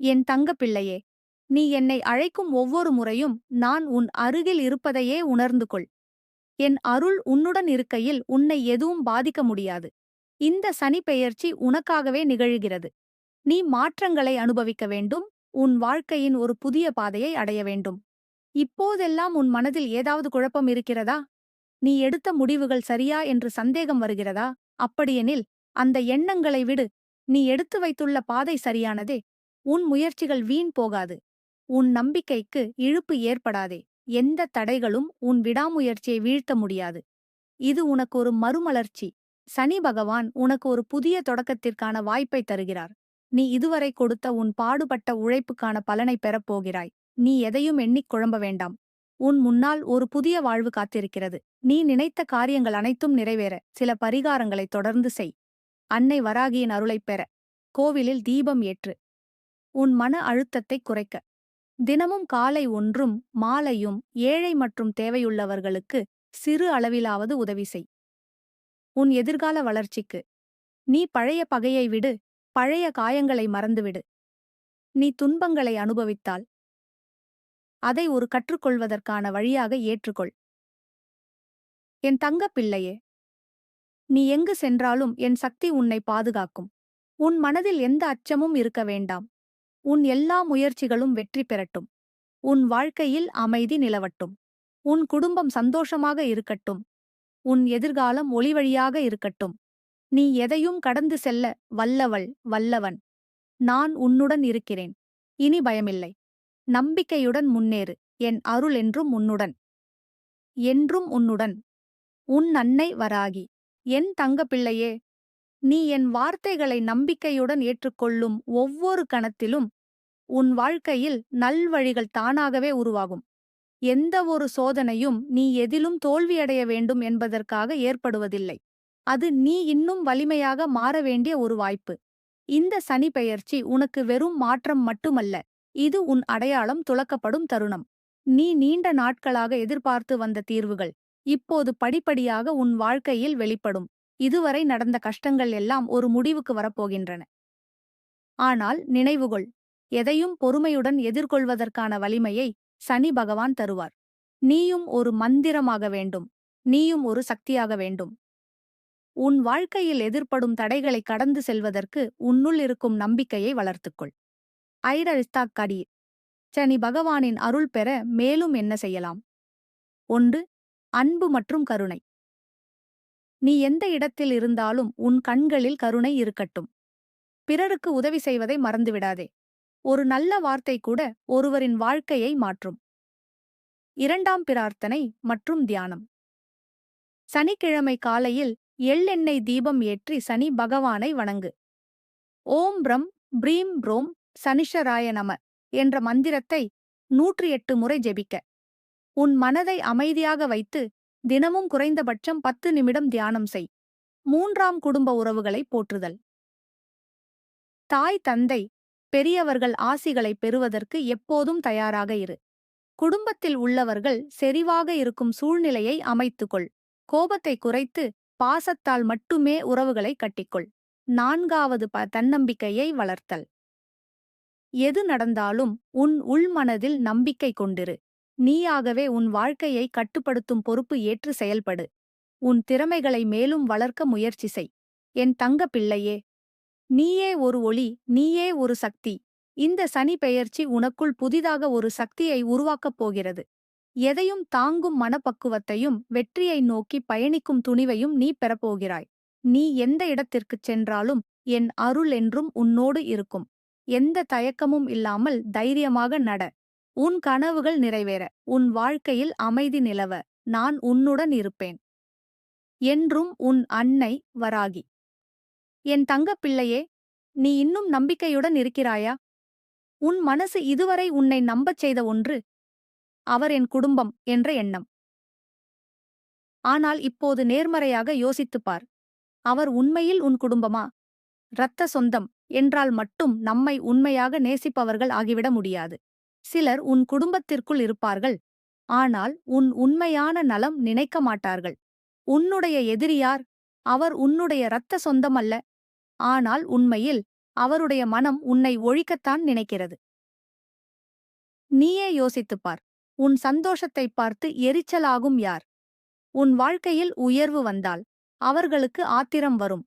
என் தங்கப் பிள்ளையே நீ என்னை அழைக்கும் ஒவ்வொரு முறையும் நான் உன் அருகில் இருப்பதையே உணர்ந்து கொள். என் அருள் உன்னுடன் இருக்கையில் உன்னை எதுவும் பாதிக்க முடியாது. இந்த சனி பெயர்ச்சி உனக்காகவே நிகழ்கிறது. நீ மாற்றங்களை அனுபவிக்க வேண்டும் உன் வாழ்க்கையின் ஒரு புதிய பாதையை அடைய வேண்டும். இப்போதெல்லாம் உன் மனதில் ஏதாவது குழப்பம் இருக்கிறதா? நீ எடுத்த முடிவுகள் சரியா என்று சந்தேகம் வருகிறதா? அப்படியெனில் அந்த எண்ணங்களை விடு. நீ எடுத்து வைத்துள்ள பாதை சரியானதே. உன் முயற்சிகள் வீண் போகாது. உன் நம்பிக்கைக்கு இழுப்பு ஏற்படாதே. எந்த தடைகளும் உன் விடாமுயற்சியை வீழ்த்த முடியாது. இது உனக்கு ஒரு மறுமலர்ச்சி. சனி பகவான் உனக்கு ஒரு புதிய தொடக்கத்திற்கான வாய்ப்பை தருகிறார். நீ இதுவரை கொடுத்த உன் பாடுபட்ட உழைப்புக்கான பலனை பெறப்போகிறாய் நீ எதையும் எண்ணிக் குழம்ப வேண்டாம். உன் முன்னால் ஒரு புதிய வாழ்வு காத்திருக்கிறது. நீ நினைத்த காரியங்கள் அனைத்தும் நிறைவேற. சில பரிகாரங்களை தொடர்ந்து செய். அன்னை வராகியின் அருளைப் பெற. கோவிலில் தீபம் ஏற்று. உன் மன அழுத்தத்தை குறைக்க. தினமும் காலை ஒன்றும் மாலையும் ஏழை மற்றும் தேவையுள்ளவர்களுக்கு சிறு அளவிலாவது உதவி செய். உன் எதிர்கால வளர்ச்சிக்கு. நீ பழைய பகையை விடு பழைய காயங்களை மறந்துவிடு. நீ துன்பங்களை அனுபவித்தால். அதை ஒரு கற்றுக்கொள்வதற்கான வழியாக ஏற்றுக்கொள். என் தங்கப் பிள்ளையே நீ எங்கு சென்றாலும் என் சக்தி உன்னை பாதுகாக்கும். உன் மனதில் எந்த அச்சமும் இருக்க வேண்டாம். உன் எல்லா முயற்சிகளும் வெற்றி பெறட்டும். உன் வாழ்க்கையில் அமைதி நிலவட்டும். உன் குடும்பம் சந்தோஷமாக இருக்கட்டும். உன் எதிர்காலம் ஒளிவழியாக இருக்கட்டும். நீ எதையும் கடந்து செல்ல வல்லவள் வல்லவன். நான் உன்னுடன் இருக்கிறேன். இனி பயமில்லை. நம்பிக்கையுடன் முன்னேறு. என் அருள் என்றும் உன்னுடன். என்றும் உன்னுடன். உன் அன்னை வராகி. என் தங்கப்பிள்ளையே நீ என் வார்த்தைகளை நம்பிக்கையுடன் ஏற்றுக்கொள்ளும் ஒவ்வொரு கணத்திலும் உன் வாழ்க்கையில் நல்வழிகள் தானாகவே உருவாகும். எந்த ஒரு சோதனையும் நீ எதிலும் தோல்வியடைய வேண்டும் என்பதற்காக ஏற்படுவதில்லை. அது நீ இன்னும் வலிமையாக மாற வேண்டிய ஒரு வாய்ப்பு. இந்த சனி பெயர்ச்சி உனக்கு வெறும் மாற்றம் மட்டுமல்ல இது உன் அடையாளம் துளக்கப்படும் தருணம். நீ நீண்ட நாட்களாக எதிர்பார்த்து வந்த தீர்வுகள் இப்போது படிப்படியாக உன் வாழ்க்கையில் வெளிப்படும். இதுவரை நடந்த கஷ்டங்கள் எல்லாம் ஒரு முடிவுக்கு வரப்போகின்றன. ஆனால் நினைவுகொள் எதையும் பொறுமையுடன் எதிர்கொள்வதற்கான வலிமையை சனி பகவான் தருவார். நீயும் ஒரு மந்திரமாக வேண்டும் நீயும் ஒரு சக்தியாக வேண்டும். உன் வாழ்க்கையில் எதிர்ப்படும் தடைகளை கடந்து செல்வதற்கு உன்னுள் இருக்கும் நம்பிக்கையை வளர்த்துக்கொள். ஐடரிஸ்தாக்கடி சனி பகவானின் அருள் பெற மேலும் என்ன செய்யலாம்? ஒன்று அன்பு மற்றும் கருணை. நீ எந்த இடத்தில் இருந்தாலும் உன் கண்களில் கருணை இருக்கட்டும். பிறருக்கு உதவி செய்வதை மறந்துவிடாதே. ஒரு நல்ல வார்த்தை கூட ஒருவரின் வாழ்க்கையை மாற்றும். இரண்டாம் பிரார்த்தனை மற்றும் தியானம். சனிக்கிழமை காலையில் எள்ளெண்ணெய் தீபம் ஏற்றி சனி பகவானை வணங்கு. ஓம் பிரம் பிரீம் ப்ரோம் சனிஷராய நம என்ற மந்திரத்தை நூற்றி எட்டு முறை ஜெபிக்க. உன் மனதை அமைதியாக வைத்து தினமும் குறைந்தபட்சம் பத்து நிமிடம் தியானம் செய். மூன்றாம் குடும்ப உறவுகளை போற்றுதல். தாய் தந்தை பெரியவர்கள் ஆசிகளை பெறுவதற்கு எப்போதும் தயாராக இரு. குடும்பத்தில் உள்ளவர்கள் செறிவாக இருக்கும் சூழ்நிலையை அமைத்துக்கொள். கோபத்தை குறைத்து பாசத்தால் மட்டுமே உறவுகளை கட்டிக்கொள். நான்காவது ப தன்னம்பிக்கையை வளர்த்தல். எது நடந்தாலும் உன் உள்மனதில் நம்பிக்கை கொண்டிரு. நீயாகவே உன் வாழ்க்கையை கட்டுப்படுத்தும் பொறுப்பு ஏற்று செயல்படு. உன் திறமைகளை மேலும் வளர்க்க முயற்சி செய். என் தங்க பிள்ளையே நீயே ஒரு ஒளி நீயே ஒரு சக்தி. இந்த சனி பெயர்ச்சி உனக்குள் புதிதாக ஒரு சக்தியை உருவாக்கப் போகிறது. எதையும் தாங்கும் மனப்பக்குவத்தையும் வெற்றியை நோக்கி பயணிக்கும் துணிவையும் நீ பெறப்போகிறாய். நீ எந்த இடத்திற்குச் சென்றாலும் என் அருள் என்றும் உன்னோடு இருக்கும். எந்த தயக்கமும் இல்லாமல் தைரியமாக நட. உன் கனவுகள் நிறைவேற. உன் வாழ்க்கையில் அமைதி நிலவ. நான் உன்னுடன் இருப்பேன். என்றும் உன் அன்னை வராகி. என் தங்கப் பிள்ளையே நீ இன்னும் நம்பிக்கையுடன் இருக்கிறாயா? உன் மனசு இதுவரை உன்னை நம்பச் செய்த ஒன்று அவர் என் குடும்பம் என்ற எண்ணம். ஆனால் இப்போது நேர்மறையாக யோசித்துப் பார். அவர் உண்மையில் உன் குடும்பமா? இரத்த சொந்தம் என்றால் மட்டும் நம்மை உண்மையாக நேசிப்பவர்கள் ஆகிவிட முடியாது. சிலர் உன் குடும்பத்திற்குள் இருப்பார்கள். ஆனால் உன் உண்மையான நலம் நினைக்க மாட்டார்கள். உன்னுடைய எதிரியார் அவர் உன்னுடைய இரத்த சொந்தமல்ல. ஆனால் உண்மையில் அவருடைய மனம் உன்னை ஒழிக்கத்தான் நினைக்கிறது. நீயே யோசித்துப் பார். உன் சந்தோஷத்தைப் பார்த்து எரிச்சலாகும் யார்? உன் வாழ்க்கையில் உயர்வு வந்தால் அவர்களுக்கு ஆத்திரம் வரும்.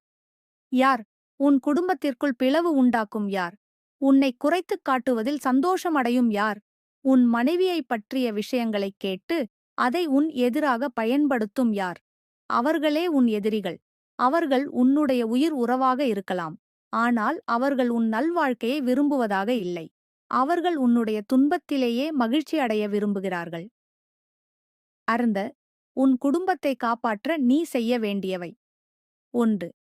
யார்? உன் குடும்பத்திற்குள் பிளவு உண்டாக்கும் யார்? உன்னை குறைத்துக் காட்டுவதில் சந்தோஷமடையும் யார்? உன் மனைவியைப் பற்றிய விஷயங்களைக் கேட்டு அதை உன் எதிராக பயன்படுத்தும் யார்? அவர்களே உன் எதிரிகள். அவர்கள் உன்னுடைய உயிர் உறவாக இருக்கலாம். ஆனால் அவர்கள் உன் நல்வாழ்க்கையை விரும்புவதாக இல்லை. அவர்கள் உன்னுடைய துன்பத்திலேயே மகிழ்ச்சி அடைய விரும்புகிறார்கள். அருந்த உன் குடும்பத்தை காப்பாற்ற நீ செய்ய வேண்டியவை. ஒன்று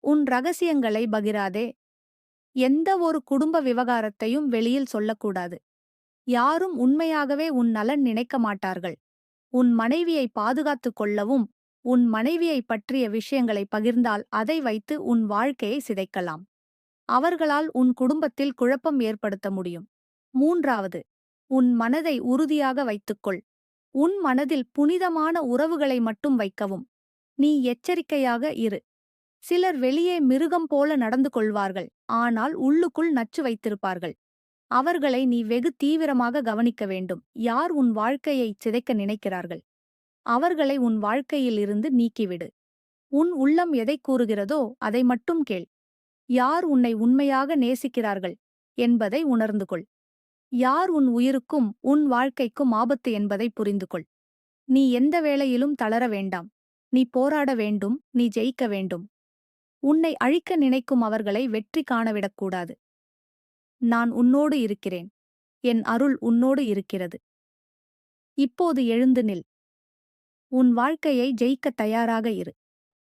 உன் ரகசியங்களை பகிராதே. எந்த ஒரு குடும்ப விவகாரத்தையும் வெளியில் சொல்லக்கூடாது. யாரும் உண்மையாகவே உன் நலன் நினைக்க மாட்டார்கள். உன் மனைவியை பாதுகாத்துக் கொள்ளவும் உன் மனைவியைப் பற்றிய விஷயங்களை பகிர்ந்தால் அதை வைத்து உன் வாழ்க்கையை சிதைக்கலாம். அவர்களால் உன் குடும்பத்தில் குழப்பம் ஏற்படுத்த முடியும். மூன்றாவது உன் மனதை உறுதியாக வைத்துக்கொள். உன் மனதில் புனிதமான உறவுகளை மட்டும் வைக்கவும். நீ எச்சரிக்கையாக இரு. சிலர் வெளியே மிருகம் போல நடந்து கொள்வார்கள். ஆனால் உள்ளுக்குள் நச்சு வைத்திருப்பார்கள். அவர்களை நீ வெகு தீவிரமாக கவனிக்க வேண்டும். யார் உன் வாழ்க்கையை சிதைக்க நினைக்கிறார்கள்? அவர்களை உன் வாழ்க்கையிலிருந்து நீக்கிவிடு. உன் உள்ளம் எதை கூறுகிறதோ அதை மட்டும் கேள். யார் உன்னை உண்மையாக நேசிக்கிறார்கள் என்பதை உணர்ந்து கொள். யார் உன் உயிருக்கும் உன் வாழ்க்கைக்கும் ஆபத்து என்பதை புரிந்து கொள். நீ எந்த வேளையிலும் தளர வேண்டாம். நீ போராட வேண்டும். நீ ஜெயிக்க வேண்டும். உன்னை அழிக்க நினைக்கும் அவர்களை வெற்றி காணவிடக்கூடாது. நான் உன்னோடு இருக்கிறேன். என் அருள் உன்னோடு இருக்கிறது. இப்போது எழுந்து நில். உன் வாழ்க்கையை ஜெயிக்கத் தயாராக இரு.